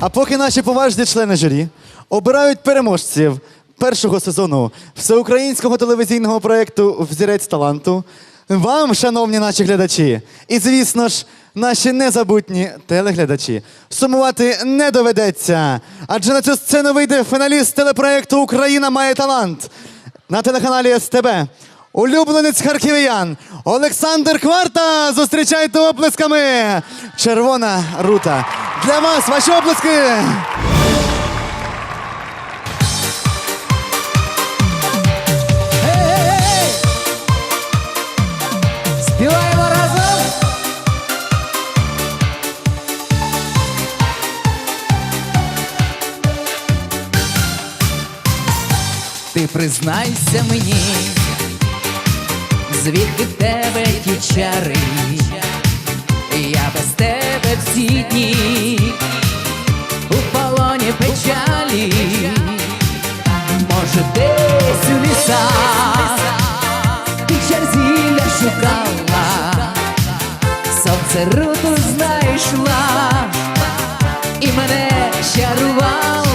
А поки наші поважні члени журі обирають переможців першого сезону всеукраїнського телевізійного проєкту Взірець таланту, вам, шановні наші глядачі, і звісно ж, наші незабутні телеглядачі, сумувати не доведеться. Адже на цю сцену вийде фіналіст телепроєкту Україна має талант на телеканалі СТБ. Улюбленець харків'ян Олександр Кварта. Зустрічайте оплесками. Червона рута. Для вас ваші оплески. Співаємо разом! Ти признайся мені, звідки в тебе ті чари, я без тебе всі дні. У полоні печалі, може десь у лісах. Ти черзілля шукала, сонце руту знайшла. І мене чарувала.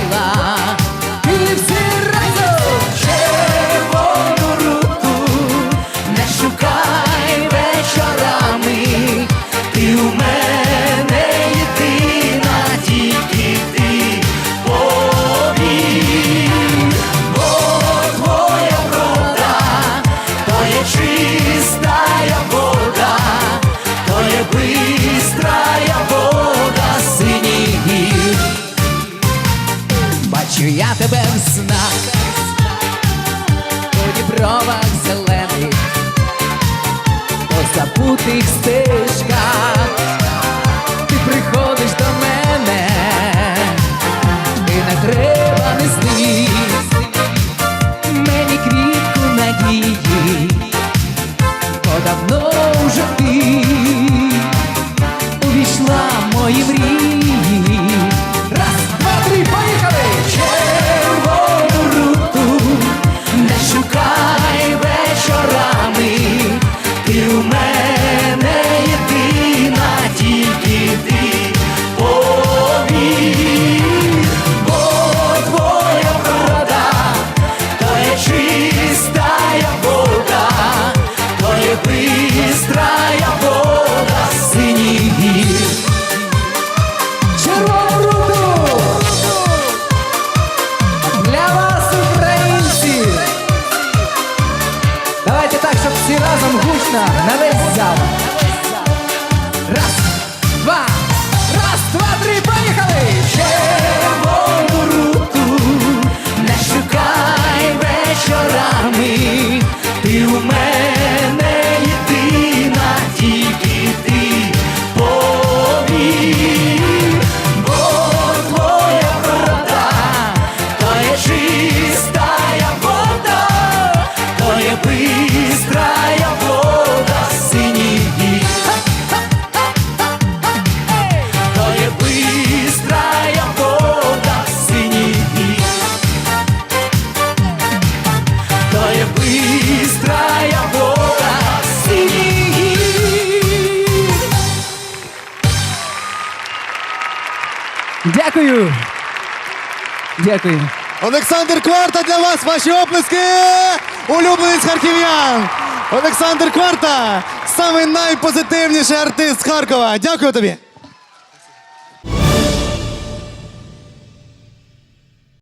Бачу я тебе в снах, у дібровах зелених, по забутих стежках, ти приходиш до мене, і не треба нести. Мені квітку надії, бо давно вже ти бистрая вода синіх гір. Червону! Для вас, українці! Давайте так, щоб всі разом гучно на весь зал. Дякую. Дякую. Олександр Кварта для вас ваші оплески. Улюбленець харків'ян. Олександр Кварта самий найпозитивніший артист Харкова. Дякую тобі.